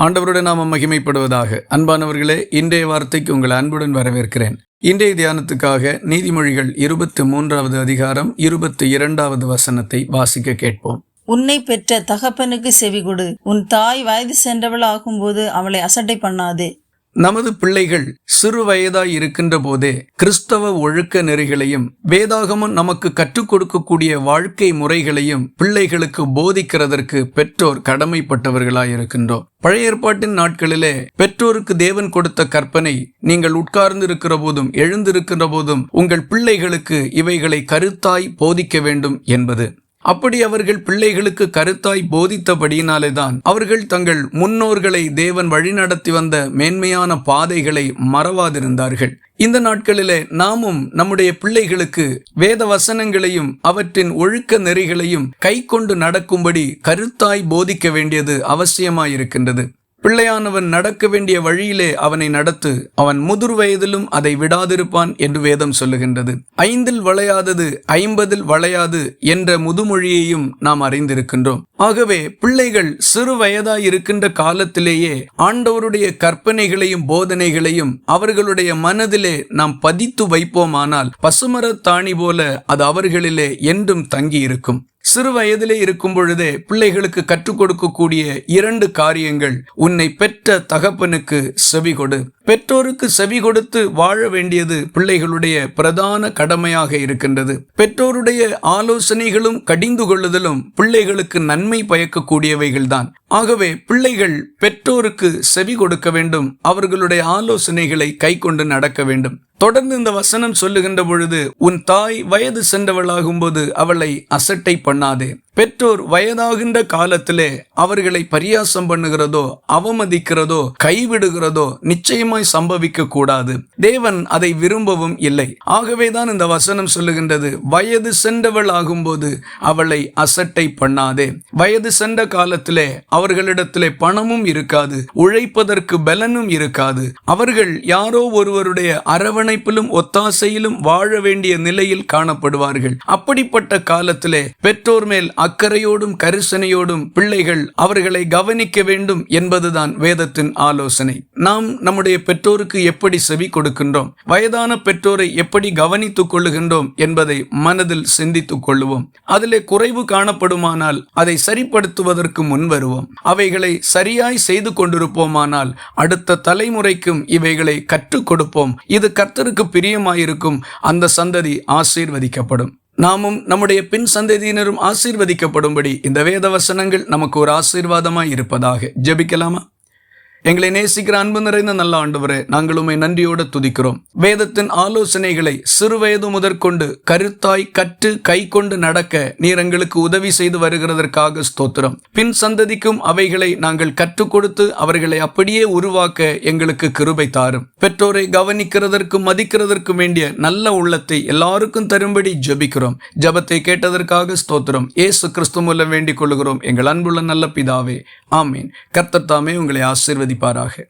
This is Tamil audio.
ஆண்டவருடன் நாம மகிமைப்படுவதாக. அன்பானவர்களே இன்றைய வார்த்தைக்கு உங்கள் அன்புடன் வரவேற்கிறேன். இன்றைய தியானத்துக்காக நீதிமொழிகள் இருபத்தி மூன்றாவது அதிகாரம் இருபத்தி இரண்டாவது வசனத்தை வாசிக்க கேட்போம். உன்னை பெற்ற தகப்பனுக்கு செவி கொடு உன் தாய் வயது சென்றவள் ஆகும்போது அவளை அசட்டை பண்ணாதே. நமது பிள்ளைகள் சிறு வயதாய் இருக்கின்ற போதே கிறிஸ்தவ ஒழுக்க நெறிகளையும் வேதாகமம் நமக்கு கற்றுக் கொடுக்கக்கூடிய வாழ்க்கை முறைகளையும் பிள்ளைகளுக்கு போதிக்கிறதற்கு பெற்றோர் கடமைப்பட்டவர்களாய் இருக்கின்றோம். பழைய ஏற்பாட்டின் நாட்களிலே பெற்றோருக்கு தேவன் கொடுத்த கற்பனை நீங்கள் உட்கார்ந்து இருக்கிற போதும் எழுந்திருக்கிற போதும் உங்கள் பிள்ளைகளுக்கு இவைகளை கருத்தாய் போதிக்க வேண்டும் என்பது. அப்படி அவர்கள் பிள்ளைகளுக்கு கருத்தாய் போதித்தபடியினாலேதான் அவர்கள் தங்கள் முன்னோர்களை தேவன் வழிநடத்தி வந்த மேன்மையான பாதைகளை மறவாதிருந்தார்கள். இந்த நாட்களிலே நாமும் நம்முடைய பிள்ளைகளுக்கு வேத வசனங்களையும் அவற்றின் ஒழுக்க நெறிகளையும் கை கொண்டு நடக்கும்படி கருத்தாய் போதிக்க வேண்டியது அவசியமாயிருக்கின்றது. பிள்ளையானவன் நடக்க வேண்டிய வழியிலே அவனை நடத்து அவன் முதிர் வயதிலும் அதை விடாதிருப்பான் என்று வேதம் சொல்லுகின்றது. ஐந்தில் வளையாதது ஐம்பதில் வளையாது என்ற முதுமொழியையும் நாம் அறிந்திருக்கின்றோம். ஆகவே பிள்ளைகள் சிறு வயதாய் இருக்கின்ற காலத்திலேயே ஆண்டவருடைய கற்பனைகளையும் போதனைகளையும் அவர்களுடைய மனதிலே நாம் பதித்து வைப்போமானால் பசுமரத் தாணி போல அது அவர்களிலே என்றும் தங்கி இருக்கும் சிறு வயதிலே இருக்கும் பொழுதே பிள்ளைகளுக்கு கற்றுக் கொடுக்கக்கூடிய இரண்டு காரியங்கள் உன்னை பெற்ற தகப்பனுக்கு செவி கொடு. பெற்றோருக்கு செவி கொடுத்து வாழ வேண்டியது பிள்ளைகளுடைய பிரதான கடமையாக இருக்கின்றது. பெற்றோருடைய ஆலோசனைகளும் கடிந்து கொள்ளுதலும் பிள்ளைகளுக்கு நன்மை பயக்கக்கூடியவைகள்தான். ஆகவே பிள்ளைகள் பெற்றோருக்கு செவி கொடுக்க வேண்டும். அவர்களுடைய ஆலோசனைகளை கை கொண்டு நடக்க வேண்டும். தொடர்ந்து இந்த வசனம் சொல்லுகின்ற பொழுது உன் தாய் வயது சென்றவளாகும் போது அவளை அசட்டை பண்ணாதே. பெற்றோர் வயதாகின்ற காலத்திலே அவர்களை பரியாசம் பண்ணுகிறதோ அவமதிக்கிறதோ கைவிடுகிறதோ நிச்சயமாய் சம்பவிக்க கூடாது. தேவன் அதை விரும்பவும் இல்லை. ஆகவேதான் இந்த வசனம் சொல்லுகின்றது வயது சென்றவள் ஆகும்போது அவளை அசட்டை பண்ணாதே. வயது சென்ற காலத்திலே அவர்களிடத்திலே பணமும் இருக்காது உழைப்பதற்கு பலனும் இருக்காது. அவர்கள் யாரோ ஒருவருடைய அரவணைப்பிலும் ஒத்தாசையிலும் வாழ வேண்டிய நிலையில் காணப்படுவார்கள். அப்படிப்பட்ட காலத்திலே பெற்றோர் மேல் அக்கறையோடும் கரிசனையோடும் பிள்ளைகள் அவர்களை கவனிக்க வேண்டும் என்பதுதான் வேதத்தின் ஆலோசனை. நாம் நம்முடைய பெற்றோருக்கு எப்படி செவி கொடுக்கின்றோம்? வயதான பெற்றோரை எப்படி கவனித்துக் கொள்ளுகின்றோம் என்பதை மனதில் சிந்தித்துக் கொள்ளுவோம். அதிலே குறைவு காணப்படுமானால் அதை சரிப்படுத்துவதற்கு முன் வருவோம். அவைகளை சரியாய் செய்து கொண்டிருப்போமானால் அடுத்த தலைமுறைக்கும் இவைகளை கற்றுக் கொடுப்போம். இது கர்த்தருக்கு பிரியமாயிருக்கும். அந்த சந்ததி ஆசீர்வதிக்கப்படும். நாமும் நம்முடைய பின் சந்ததியினரும் ஆசீர்வதிக்கப்படும்படி இந்த வேத வசனங்கள் நமக்கு ஒரு ஆசீர்வாதமாய் இருப்பதாக. ஜெபிக்கலாமா? எங்களை நேசிக்கிற அன்பு நிறைந்த நல்ல ஆண்டவரே நாங்கள் உண்மை நன்றியோடு துதிக்கிறோம். வேதத்தின் ஆலோசனைகளை சிறுவயது முதற்கொண்டு கருத்தாய் கற்று கை கொண்டு நடக்க நீர் எங்களுக்கு உதவி செய்து வருகிறதற்காக ஸ்தோத்திரம். பின் சந்ததிக்கும் அவைகளை நாங்கள் கற்றுக் கொடுத்து அவர்களை அப்படியே உருவாக்க எங்களுக்கு கிருபை தாரும். பெற்றோரை கவனிக்கிறதற்கும் மதிக்கிறதற்கும் வேண்டிய நல்ல உள்ளத்தை எல்லாருக்கும் தரும்படி ஜெபிக்கிறோம். ஜபத்தை கேட்டதற்காக ஸ்தோத்திரம். ஏசு கிறிஸ்து மூலம் வேண்டிக் கொள்கிறோம் எங்கள் அன்புள்ள நல்ல பிதாவே ஆமீன். கர்த்தத்தா உங்களை ஆசீர்வதி உங்களை ஆசீர்வதிப்பாராக